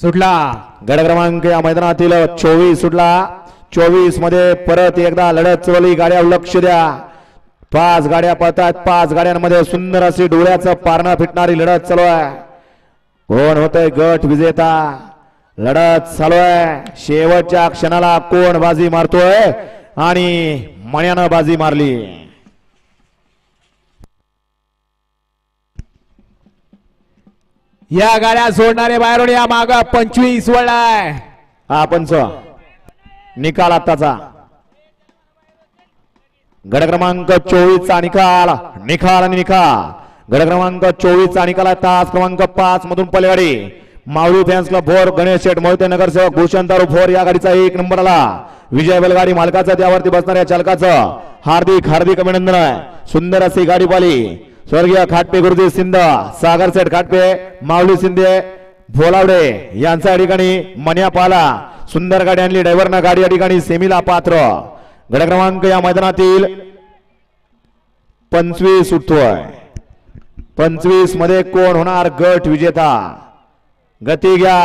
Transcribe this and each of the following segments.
सुटला. गड क्रमांक या मैदानातील चोवीस सुटला. चोवीसमध्ये परत एकदा लढत चवली गाड्या लक्ष द्या. पाच गाड्या पळतात पाच गाड्यांमध्ये सुंदर अशी डोळ्याचं पारणं फिटणारी लढत चालू आहे. कोण होतय गट विजेता? लढत चालू आहे. शेवटच्या क्षणाला कोण बाजी मारतोय? आणि मण्यानं बाजी मारली. या गाड्या सोडणारे बाहेरून या माग पंचवीस वळलाय हा पंच. निकाल आत्ताचा. गड क्रमांक चोवीस चा निकाल. निकाल आणि निकाल. गड क्रमांक चोवीस चा निकाल तास क्रमांक पाच मधून पलगाडी. माऊली फॅन्स क्लब भोर गणेश शेठ मोहिते नगरसेवक भूषण दारू भोर या गाडीचा एक नंबर आला. विजय बैलगाडी मालकाचं त्यावरती बसणाऱ्या चालकाचं हार्दिक हार्दिक अभिनंदन आहे. सुंदर अशी गाडी पाली स्वर्गीय खाटपे गुरुजी सिंध सागर सेठ खाटपे माऊली शिंदे भोलावडे यांचा या ठिकाणी मन्या पाला सुंदर गाडी आणली ड्रायव्हरनं गाडी या ठिकाणी सेमीला पात्र. गड क्रमांक या मैदानातील पंचवीस उठतोय. पंचवीसमध्ये कोण होणार गट विजेता? गती घ्या.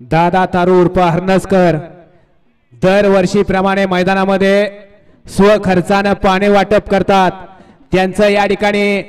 दादा तारू उर्फ हरनसकर दरवर्षीप्रमाणे मैदानामध्ये स्वखर्चानं पाणी वाटप करतात. त्यांचं या ठिकाणी